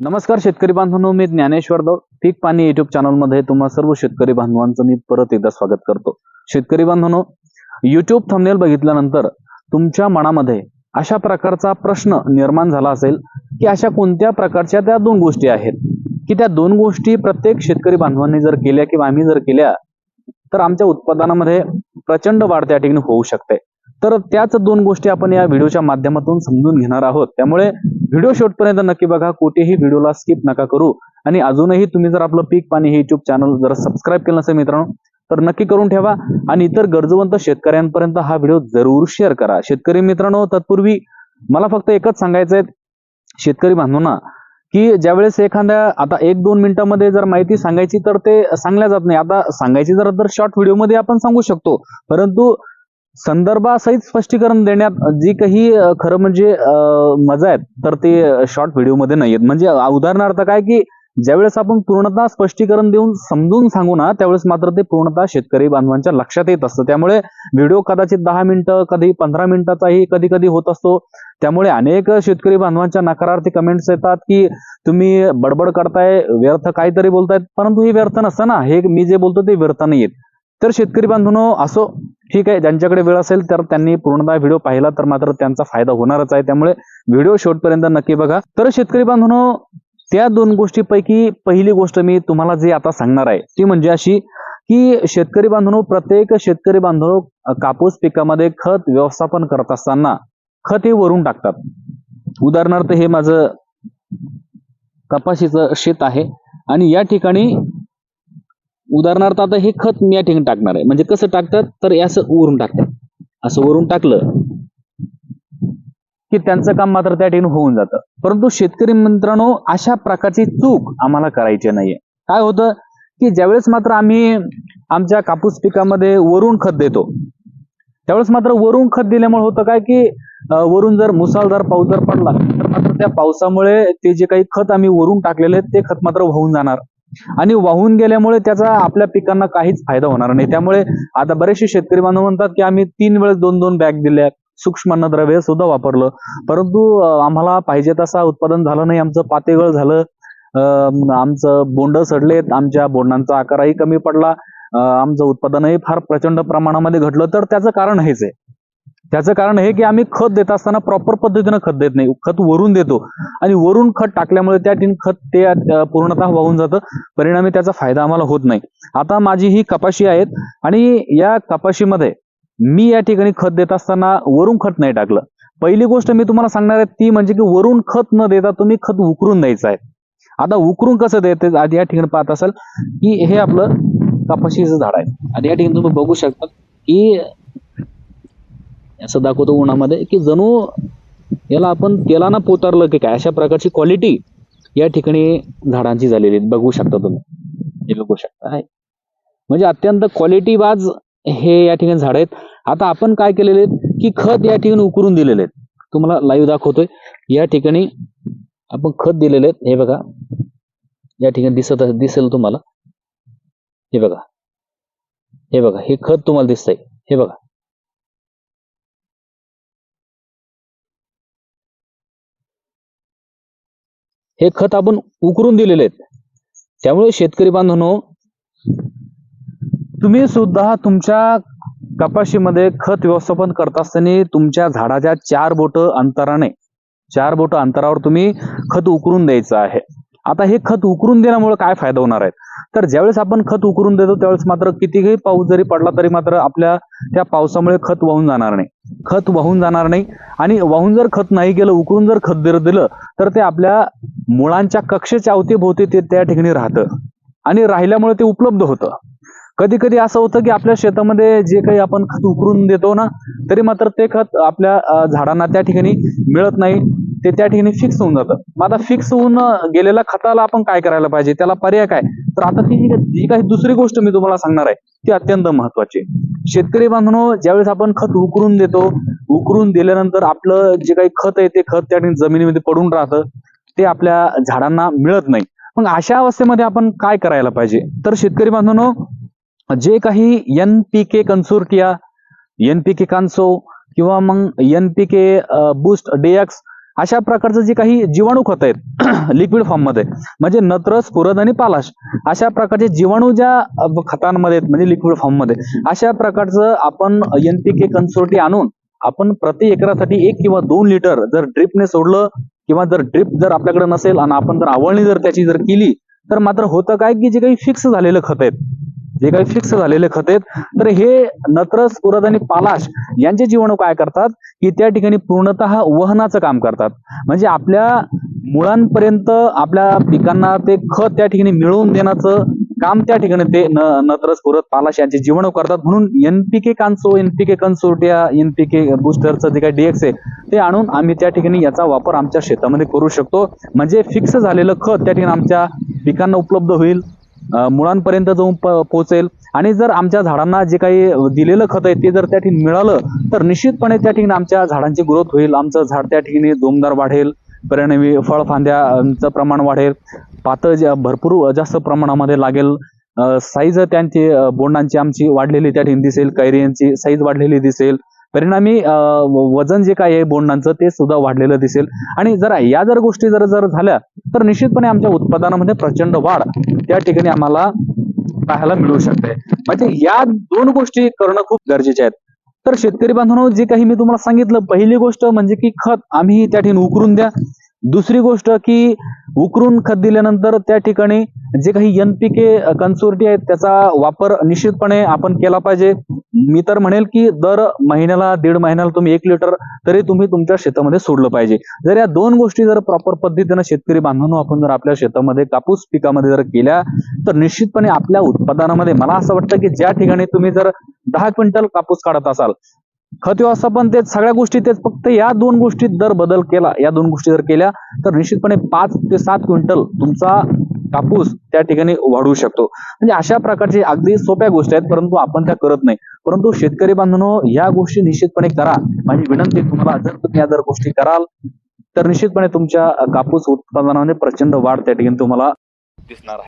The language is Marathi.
नमस्कार शेतकरी बांधवांनो मी ज्ञानेश्वर दौड पीक पाणी युट्यूब चॅनलमध्ये तुम्हा सर्व शेतकरी बांधवांचं मी परत एकदा स्वागत करतो. शेतकरी बांधवांनो युट्यूब थंबनेल बघितल्यानंतर तुमच्या मनामध्ये अशा प्रकारचा प्रश्न निर्माण झाला असेल की अशा कोणत्या प्रकारच्या त्या दोन गोष्टी आहेत? की त्या दोन गोष्टी प्रत्येक शेतकरी बांधवांनी जर केल्या किंवा आम्ही जर केल्या तर आमच्या उत्पादनामध्ये प्रचंड वाढ त्या ठिकाणी होऊ शकते. तर त्याच दोन गोष्टी आपण या व्हिडिओच्या माध्यमातून समजून घेणार आहोत. त्यामुळे व्हिडिओ शेवटपर्यंत नक्की बघा कुठेही व्हिडिओला स्किप नका करू. आणि अजूनही तुम्ही जर आपलं पीक पाणी हे युट्यूब चॅनल जर सबस्क्राईब केलं नसेल मित्रांनो तर नक्की करून ठेवा. आणि इतर गरजवंत शेतकऱ्यांपर्यंत हा व्हिडिओ जरूर शेअर करा. शेतकरी मित्रांनो तत्पूर्वी मला फक्त एकच सांगायचं आहे शेतकरी बांधवांना की ज्यावेळेस एखाद्या आता एक दोन मिनिटांमध्ये जर माहिती सांगायची तर ते सांगल्या जात नाही. आता सांगायची जर तर शॉर्ट व्हिडिओमध्ये आपण सांगू शकतो. परंतु संदर्भासहित स्पष्टीकरण देण्यात जी काही खरं म्हणजे मजा आहेत तर ते शॉर्ट व्हिडिओमध्ये नाही आहेत म्हणजे उदाहरणार्थ काय की ज्यावेळेस आपण पूर्णतः स्पष्टीकरण देऊन समजून सांगू ना त्यावेळेस मात्र ते पूर्णतः शेतकरी बांधवांच्या लक्षात येत असतं. त्यामुळे व्हिडिओ कदाचित दहा मिनिटं कधी पंधरा मिनिटाचाही कधी कधी होत असतो. त्यामुळे अनेक शेतकरी बांधवांच्या नकारार्थी कमेंट्स येतात की तुम्ही बडबड करताय व्यर्थ काहीतरी बोलतायत. परंतु हे व्यर्थ नसतं ना हे मी जे बोलतो ते व्यर्थ नाही आहेत तर शेतकरी बांधवांनो असो ठीक आहे ज्यांच्याकडे वेळ असेल तर त्यांनी पूर्णतः व्हिडिओ पाहिला तर मात्र त्यांचा फायदा होणारच आहे. त्यामुळे व्हिडिओ शेवटपर्यंत नक्की बघा. तर शेतकरी बांधवांनो त्या दोन गोष्टीपैकी पहिली गोष्ट मी तुम्हाला जे आता सांगणार आहे ती म्हणजे अशी की शेतकरी बांधवांनो प्रत्येक शेतकरी बांधव कापूस पिकामध्ये खत व्यवस्थापन करत असताना खत हे वरून टाकतात. उदाहरणार्थ हे माझं कपाशीचं शेत आहे आणि या ठिकाणी उदाहरणार्थ आता हे खत मी या ठिकाणी टाकणार आहे. म्हणजे कसं टाकतात? तर हे असं वरून टाकतात. असं वरून टाकलं की त्यांचं काम मात्र त्या ठिकाणी होऊन जातं. परंतु शेतकरी मित्रांनो अशा प्रकारची चूक आम्हाला करायची नाहीये. काय होतं की ज्यावेळेस मात्र आम्ही आमच्या कापूस पिकामध्ये वरून खत देतो त्यावेळेस मात्र वरून खत दिल्यामुळे होतं काय की वरून जर मुसळधार पाऊस जर पडला तर मात्र त्या पावसामुळे ते जे काही खत आम्ही वरून टाकलेले आहेत ते खत मात्र वाहून जाणार. आणि वाहून गेल्यामुळे त्याचा आपल्या पिकांना काहीच फायदा होणार नाही. त्यामुळे आता बरेचसे शेतकरी बांधव म्हणतात की आम्ही तीन वेळेस दोन दोन बॅग दिल्या. सूक्ष्म अन्नद्रव्य सुद्धा वापरलं. परंतु आम्हाला पाहिजे तसा उत्पादन झालं नाही. आमचं पातेगळ झालं. आमचं बोंड सडलेत. आमच्या बोंडांचा आकारही कमी पडला. आमचं उत्पादनही फार प्रचंड प्रमाणामध्ये घडलं तर त्याचं कारण हेच आहे. त्याचं कारण हे की आम्ही खत देत असताना प्रॉपर पद्धतीनं खत देत नाही. खत वरून देतो. आणि वरून खत टाकल्यामुळे त्या ठिकाणी खत ते पूर्णतः वाहून जातं. परिणामी त्याचा फायदा आम्हाला होत नाही. आता माझी ही कपाशी आहेत आणि या कपाशीमध्ये मी या ठिकाणी खत देत असताना वरून खत नाही टाकलं. पहिली गोष्ट मी तुम्हाला सांगणार आहे ती म्हणजे की वरून खत न देता तुम्ही खत उकरून द्यायचं आहे. आता उकरून कसं द्यायचं आधी या ठिकाणी पाहत असाल की हे आपलं कपाशीचं झाड आहे. आणि या ठिकाणी तुम्ही बघू शकता की असं दाखवतो उन्हामध्ये की जणू याला आपण तेलानं पोतारलं की काय? अशा प्रकारची क्वालिटी या ठिकाणी झाडांची झालेली बघू शकता तुम्ही. हे बघू शकता. आहे. म्हणजे अत्यंत क्वालिटी बाज हे या ठिकाणी झाड आहेत. आता आपण काय केलेले आहेत की खत या ठिकाणी उकरून दिलेले आहेत. तुम्हाला लाईव्ह दाखवतोय. या ठिकाणी आपण खत दिलेले आहेत. हे बघा. या ठिकाणी दिसत दिसेल तुम्हाला. हे बघा. हे बघा. हे खत तुम्हाला दिसतंय. हे बघा. हे खत आपण उकरून दिलेले आहेत. त्यामुळे शेतकरी बांधवांनो तुम्ही सुद्धा तुमच्या कपाशीमध्ये खत व्यवस्थापन करत असताना तुमच्या झाडाच्या चार बोट अंतराने चार बोट अंतरावर तुम्ही खत उकरून द्यायचं आहे. आता हे खत उकरून देण्यामुळे काय फायदा होणार आहे? तर ज्यावेळेस आपण खत उकरून देतो त्यावेळेस मात्र कितीही पाऊस जरी पडला तरी मात्र आपल्या त्या पावसामुळे खत वाहून जाणार नाही. खत वाहून जाणार नाही. आणि वाहून जर खत नाही गेलं उकळून जर खत दिलं दिलं तर ते आपल्या मुळांच्या कक्षेच्या अवतीभोवती ते त्या ठिकाणी राहतं. आणि राहिल्यामुळे ते उपलब्ध होतं. कधी कधी असं होतं की आपल्या शेतामध्ये जे काही आपण खत उकरून देतो ना तरी मात्र ते खत आपल्या झाडांना त्या ठिकाणी मिळत नाही. ते त्या ठिकाणी फिक्स होऊन जातं. मग आता फिक्स होऊन गेलेल्या खताला आपण काय करायला पाहिजे? त्याला पर्याय काय? तर आता ती जी काही दुसरी गोष्ट मी तुम्हाला सांगणार आहे. ते अत्यंत महत्त्वाचे. शेतकरी बांधवांनो ज्यावेळेस आपण खत उकरून देतो उकरून दिल्यानंतर आपलं जे काही खत आहे ते खत त्या जमिनीमध्ये पडून राहतं ते आपल्या झाडांना मिळत नाही. मग अशा अवस्थेमध्ये आपण काय करायला पाहिजे? तर शेतकरी बांधवांनो जे काही N P K consortia N P K कान्सो किंवा मग एन पी के बूस्ट डेक्स अशा प्रकारचं जे काही जीवाणू खत आहेत लिक्विड फॉर्ममध्ये म्हणजे नत्र स्फुरद आणि पालाश अशा प्रकारचे जीवाणू ज्या खतांमध्ये आहेत म्हणजे लिक्विड फॉर्ममध्ये अशा प्रकारचं आपण एनपीके कन्सोर्टी आणून आपण प्रति एकरासाठी एक किंवा दोन लिटर जर ड्रिपने सोडलं किंवा जर ड्रिप जर आपल्याकडे नसेल आणि आपण जर आवळणी जर त्याची जर केली तर मात्र होतं काय की जे काही फिक्स झालेलं खत आहेत जे काही फिक्स झालेले खत आहेत तर हे नत्र स्फुरद आणि पालाश यांचे जीवाणू काय करतात? की त्या ठिकाणी पूर्णतः वहनाचं काम करतात. म्हणजे आपल्या मुळांपर्यंत आपल्या पिकांना ते खत त्या ठिकाणी मिळवून देण्याचं काम त्या ठिकाणी ते न नत्र पालाश यांचे जीवाणू करतात. म्हणून एनपीके कांसो एनपीके कन्सोर्टिया एनपीके बुस्टरचं जे काही डीएक्स आहे ते आणून आम्ही त्या ठिकाणी याचा वापर आमच्या शेतामध्ये करू शकतो. म्हणजे फिक्स झालेलं खत त्या ठिकाणी आमच्या पिकांना उपलब्ध होईल. मुळांपर्यंत जाऊन प- पोहोचेल. आणि जर आमच्या झाडांना जे काही दिलेलं खत आहे ते जर त्या ठिकाणी मिळालं तर निश्चितपणे त्या ठिकाणी आमच्या झाडांची ग्रोथ होईल. आमचं झाड त्या ठिकाणी जोमदार वाढेल. परिणामी फळफांद्याचं प्रमाण वाढेल. पातळ भरपूर जास्त प्रमाणामध्ये लागेल. साईज त्यांची बोंडांची आमची वाढलेली त्या ठिकाणी दिसेल. कैरियांची साईज वाढलेली दिसेल. परिणामी वजन जे काय आहे बोंडांचं ते सुद्धा वाढलेलं दिसेल. आणि जर या जर गोष्टी जर जर झाल्या तर निश्चितपणे आमच्या उत्पादनामध्ये प्रचंड वाढ त्या ठिकाणी आम्हाला पाहायला मिळू शकते. म्हणजे या दोन गोष्टी करणं खूप गरजेचे आहेत. तर शेतकरी बांधवांनो जे काही मी तुम्हाला सांगितलं पहिली गोष्ट म्हणजे की खत आम्ही त्या ठिकाणी उकरून द्या. दुसरी गोष्ट की उकरून खत दिल्यानंतर त्या ठिकाणी जे काही एनपीके कन्सोर्टी आहेत त्याचा वापर निश्चितपणे आपण केला पाहिजे. मी तर म्हणेल की दर महिन्याला दीड महिन्याला तुम्ही एक लिटर तरी तुम्ही तुमच्या शेतामध्ये सोडलं पाहिजे. जर या दोन गोष्टी जर प्रॉपर पद्धतीनं शेतकरी बांधवांनो आपण जर आपल्या शेतामध्ये कापूस पिकामध्ये जर केल्या तर निश्चितपणे आपल्या उत्पादनामध्ये मला असं वाटतं की ज्या ठिकाणी तुम्ही जर दहा क्विंटल कापूस काढत असाल खत व्यवस्थापन तेच सगळ्या गोष्टी तेच फक्त या दोन गोष्टीत जर बदल केला या दोन गोष्टी जर केल्या तर निश्चितपणे पाच ते सात क्विंटल तुमचा कापूस त्या ठिकाणी वाढवू शकतो. म्हणजे अशा प्रकारचे अगदी सोप्या गोष्टी आहेत परंतु आपण त्या करत नाही. परंतु शेतकरी बांधवांनो या गोष्टी निश्चितपणे करा. माझी विनंती तुम्हाला जर तुम्ही या जर गोष्टी कराल तर निश्चितपणे तुमच्या कापूस उत्पादनामध्ये प्रचंड वाढ त्या ठिकाणी तुम्हाला दिसणार आहे.